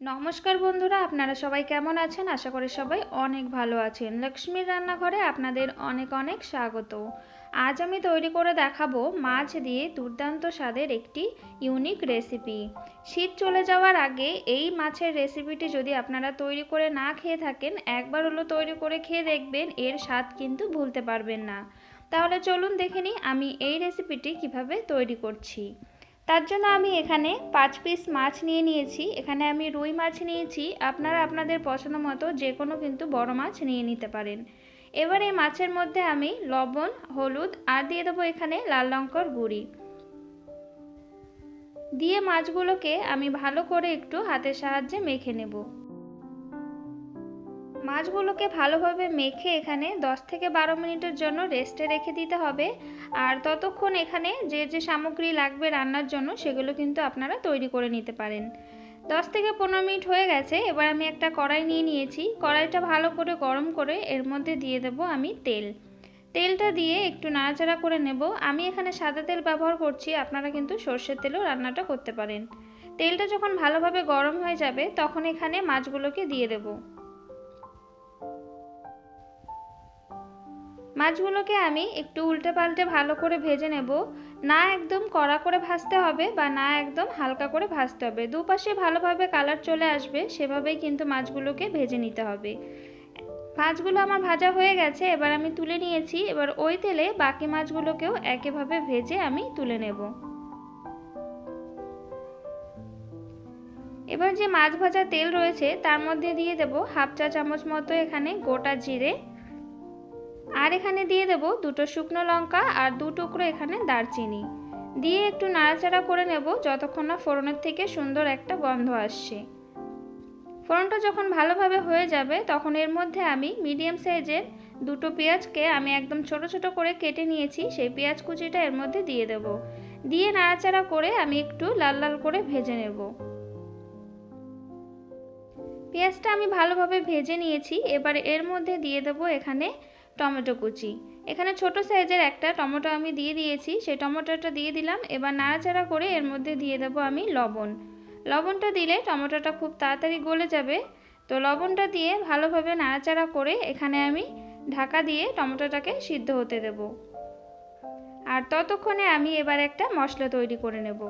নমস্কার বন্ধুরা, আপনারা সবাই কেমন আছেন? আশা করি সবাই অনেক ভালো আছেন। লক্ষ্মীর রান্নাঘরে আপনাদের অনেক অনেক স্বাগত। আজ আমি তৈরি করে দেখাবো মাছ দিয়ে দুর্দান্ত স্বাদের একটি ইউনিক রেসিপি শীত চলে যাওয়ার আগে এই মাছের রেসিপিটি যদি আপনারা তৈরি করে না খেয়ে থাকেন, একবার হলো তৈরি করে খেয়ে দেখবেন, এর স্বাদ কিন্তু ভুলতে পারবেন না। তাহলে চলুন দেখে নিই আমি এই রেসিপিটি কীভাবে তৈরি করছি। তার জন্য আমি এখানে পাঁচ পিস মাছ নিয়ে নিয়েছি। এখানে আমি রুই মাছ নিয়েছি। আপনারা আপনাদের পছন্দ মতো যে কোনো কিন্তু বড় মাছ নিয়ে নিতে পারেন। এবার এই মাছের মধ্যে আমি লবণ, হলুদ আর দিয়ে দেবো এখানে লাল লঙ্কার গুঁড়ি। দিয়ে মাছগুলোকে আমি ভালো করে একটু হাতের সাহায্যে মেখে নেব। মাছগুলোকে ভালোভাবে মেখে এখানে 10 থেকে বারো মিনিটের জন্য রেস্টে রেখে দিতে হবে। আর ততক্ষণ এখানে যে যে সামগ্রী লাগবে রান্নার জন্য সেগুলো কিন্তু আপনারা তৈরি করে নিতে পারেন। 10 থেকে পনেরো মিনিট হয়ে গেছে, এবার আমি একটা কড়াই নিয়ে নিয়েছি। কড়াইটা ভালো করে গরম করে এর মধ্যে দিয়ে দেব আমি তেল। তেলটা দিয়ে একটু নাড়াচাড়া করে নেব। আমি এখানে সাদা তেল ব্যবহার করছি, আপনারা কিন্তু সর্ষের তেলেও রান্নাটা করতে পারেন। তেলটা যখন ভালোভাবে গরম হয়ে যাবে, তখন এখানে মাছগুলোকে দিয়ে দেবো। মাছগুলোকে আমি একটু উল্টে পাল্টে ভালো করে ভেজে নেব। না একদম কড়া করে ভাজতে হবে বা না একদম হালকা করে ভাজতে হবে। দুপাশে ভালোভাবে কালার চলে আসবে, সেভাবেই কিন্তু মাছগুলোকে ভেজে নিতে হবে। মাছগুলো আমার ভাজা হয়ে গেছে, এবার আমি তুলে নিয়েছি। এবার ওই তেলে বাকি মাছগুলোকেও একইভাবে ভেজে আমি তুলে নেব। এবার যে মাছ ভাজা তেল রয়েছে, তার মধ্যে দিয়ে দেব হাফ চা চামচ মতো এখানে গোটা জিরে আর এখানে দিয়ে দেব দুটো শুকনো লঙ্কা আর দু টুকরো এখানে দারচিনি। দিয়ে একটু নাড়াচাড়া করে নেব যতক্ষণ না ফোড়নের থেকে সুন্দর একটা গন্ধ আসছে। ফোড়নটা যখন ভালোভাবে হয়ে যাবে তখন এর মধ্যে আমি মিডিয়াম সাইজের দুটো পেঁয়াজকে আমি একদম ছোট ছোট করে কেটে নিয়েছি, সেই পেঁয়াজ কুচিটা এর মধ্যে দিয়ে দেব। দিয়ে নাড়াচাড়া করে আমি একটু লাল লাল করে ভেজে নেব। পেঁয়াজটা আমি ভালোভাবে ভেজে নিয়েছি, এবার এর মধ্যে দিয়ে দেব এখানে টমেটো কুচি। এখানে ছোট সাইজের একটা টমেটো আমি দিয়ে দিয়েছি। সেই টমেটোটা দিয়ে দিলাম। এবার নাড়াচাড়া করে এর মধ্যে দিয়ে দেবো আমি লবণ। লবণটা দিলে টমেটোটা খুব তাড়াতাড়ি গলে যাবে। তো লবণটা দিয়ে ভালোভাবে নাড়াচাড়া করে এখানে আমি ঢাকা দিয়ে টমেটোটাকে সিদ্ধ হতে দেব। আর ততক্ষণে আমি এবার একটা মশলা তৈরি করে নেব।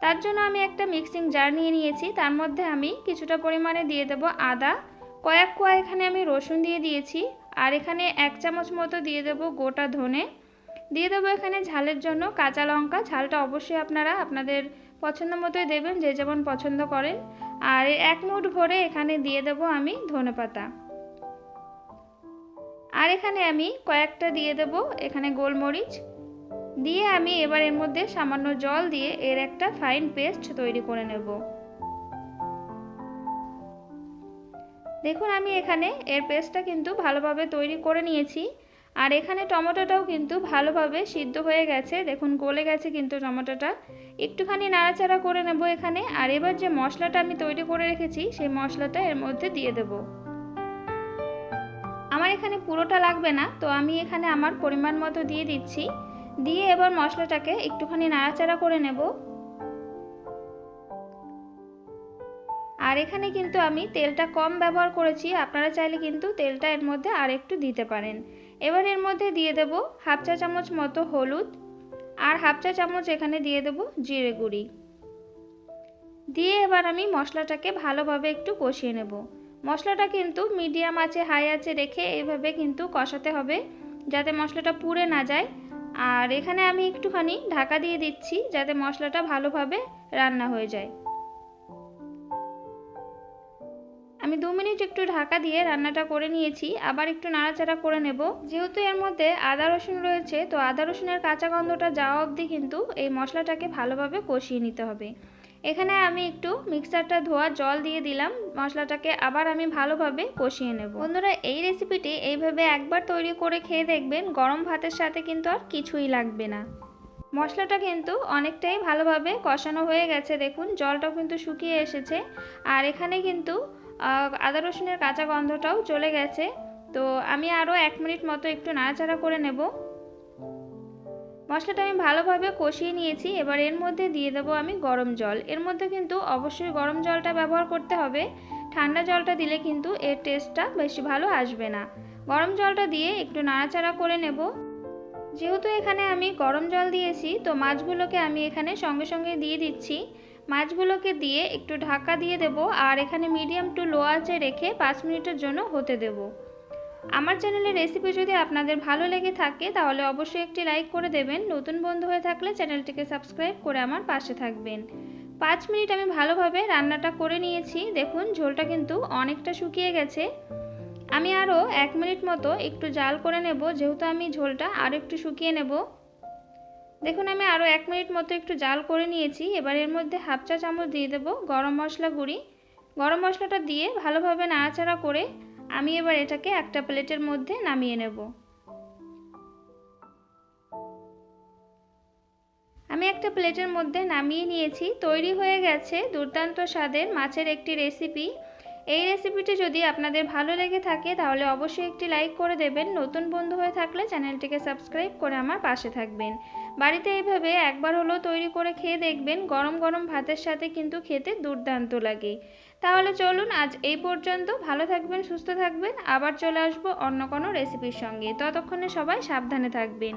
তার জন্য আমি একটা মিক্সিং জার নিয়ে নিয়েছি। তার মধ্যে আমি কিছুটা পরিমাণে দিয়ে দেব আদা। কয়েক কোয়া এখানে আমি রসুন দিয়ে দিয়েছি। আর এখানে এক চামচ মতো দিয়ে দেবো গোটা ধনে। দিয়ে দেবো এখানে ঝালের জন্য কাঁচা লঙ্কা। ঝালটা অবশ্যই আপনারা আপনাদের পছন্দ মতোই দেবেন, যে যেমন পছন্দ করেন। আর এক মুঠ ভরে এখানে দিয়ে দেবো আমি ধনে পাতা। আর এখানে আমি কয়েকটা দিয়ে দেব এখানে গোলমরিচ। দিয়ে আমি এবার এর মধ্যে সামান্য জল দিয়ে এর একটা ফাইন পেস্ট তৈরি করে নেব। দেখুন, আমি এখানে এর পেস্টটা কিন্তু ভালোভাবে তৈরি করে নিয়েছি। আর এখানে টমেটোটাও কিন্তু ভালোভাবে সিদ্ধ হয়ে গেছে। দেখুন, গলে গেছে কিন্তু টমেটোটা। একটুখানি নাড়াচাড়া করে নেব এখানে। আর এবার যে মশলাটা আমি তৈরি করে রেখেছি, সেই মশলাটা এর মধ্যে দিয়ে দেব। আমার এখানে পুরোটা লাগবে না, তো আমি এখানে আমার পরিমাণ মতো দিয়ে দিচ্ছি। দিয়ে এবার মশলাটাকে একটুখানি নাড়াচাড়া করে নেব। আর এখানে কিন্তু আমি তেলটা কম ব্যবহার করেছি। আপনারা চাইলে কিন্তু তেলটা এর মধ্যে আর একটু দিতে পারেন। এবার এর মধ্যে দিয়ে দেব হাফ চা চামচ মতো হলুদ আর হাফ চা চামচ এখানে দিয়ে দেব জিরে গুঁড়ি। দিয়ে এবার আমি মশলাটাকে ভালোভাবে একটু কষিয়ে নেব। মশলাটা কিন্তু মিডিয়াম আছে, হাই আছে রেখে এইভাবে কিন্তু কষাতে হবে যাতে মশলাটা পুড়ে না যায়। আর এখানে আমি একটুখানি ঢাকা দিয়ে দিচ্ছি যাতে মশলাটা ভালোভাবে রান্না হয়ে যায়। আমি দু মিনিট একটু ঢাকা দিয়ে রান্নাটা করে নিয়েছি, আবার একটু নাড়াচাড়া করে নেব। যেহেতু এর মধ্যে আদা রসুন রয়েছে, তো আদা রসুনের কাঁচা গন্ধটা যাওয়া অবধি কিন্তু এই মশলাটাকে ভালোভাবে কষিয়ে নিতে হবে। এখানে আমি একটু মিক্সারটা ধোয়া জল দিয়ে দিলাম, মশলাটাকে আবার আমি ভালোভাবে কষিয়ে নেব। বন্ধুরা, এই রেসিপিটি এইভাবে একবার তৈরি করে খেয়ে দেখবেন, গরম ভাতের সাথে কিন্তু আর কিছুই লাগবে না। মশলাটা কিন্তু অনেকটাই ভালোভাবে কষানো হয়ে গেছে, দেখুন, জলটাও কিন্তু শুকিয়ে এসেছে। আর এখানে কিন্তু আদা রসুনের কাঁচা গন্ধটাও চলে গেছে। তো আমি আরও এক মিনিট মতো একটু নাড়াচাড়া করে নেব। মশলাটা আমি ভালোভাবে কষিয়ে নিয়েছি। এবার এর মধ্যে দিয়ে দেবো আমি গরম জল। এর মধ্যে কিন্তু অবশ্যই গরম জলটা ব্যবহার করতে হবে। ঠান্ডা জলটা দিলে কিন্তু এর টেস্টটা বেশি ভালো আসবে না। গরম জলটা দিয়ে একটু নাড়াচাড়া করে নেব। যেহেতু এখানে আমি গরম জল দিয়েছি, তো মাছগুলোকে আমি এখানে সঙ্গে সঙ্গে দিয়ে দিচ্ছি। মাছগুলোকে দিয়ে একটু ঢাকা দিয়ে দেব আর এখানে মিডিয়াম টু লো আঁচে রেখে পাঁচ মিনিটের জন্য হতে দেব। আমার চ্যানেলের রেসিপি যদি আপনাদের ভালো লেগে থাকে, তাহলে অবশ্যই একটি লাইক করে দেবেন। নতুন বন্ধু হয়ে থাকলে চ্যানেলটিকে সাবস্ক্রাইব করে আমার পাশে থাকবেন। পাঁচ মিনিট আমি ভালোভাবে রান্নাটা করে নিয়েছি। দেখুন, ঝোলটা কিন্তু অনেকটা শুকিয়ে গেছে। আমি আরও এক মিনিট মতো একটু জাল করে নেব। যেহেতু আমি ঝোলটা আরও একটু শুকিয়ে নেব। দেখুন, আমি আরও এক মিনিট মতো একটু জাল করে নিয়েছি। এবার এর মধ্যে হাফ চা চামচ দিয়ে দেবো গরম মশলা গুঁড়ি। গরম মশলাটা দিয়ে ভালোভাবে নাড়াচাড়া করে আমি এবার এটাকে একটা প্লেটের মধ্যে নামিয়ে নেব। আমি একটা প্লেটের মধ্যে নামিয়ে নিয়েছি। তৈরি হয়ে গেছে দুর্দান্ত স্বাদের মাছের একটি রেসিপি। এই রেসিপিটি যদি আপনাদের ভালো লেগে থাকে, তাহলে অবশ্যই একটি লাইক করে দেবেন। নতুন বন্ধু হয়ে থাকলে চ্যানেলটিকে সাবস্ক্রাইব করে আমার পাশে থাকবেন। বাড়িতে এইভাবে একবার হলো তৈরি করে খেয়ে দেখবেন, গরম গরম ভাতের সাথে কিন্তু খেতে দুর্দান্ত লাগে। তাহলে চলুন আজ এই পর্যন্ত। ভালো থাকবেন, সুস্থ থাকবেন। আবার চলে আসব অন্য কোনো রেসিপির সঙ্গে। ততক্ষণে সবাই সাবধানে থাকবেন।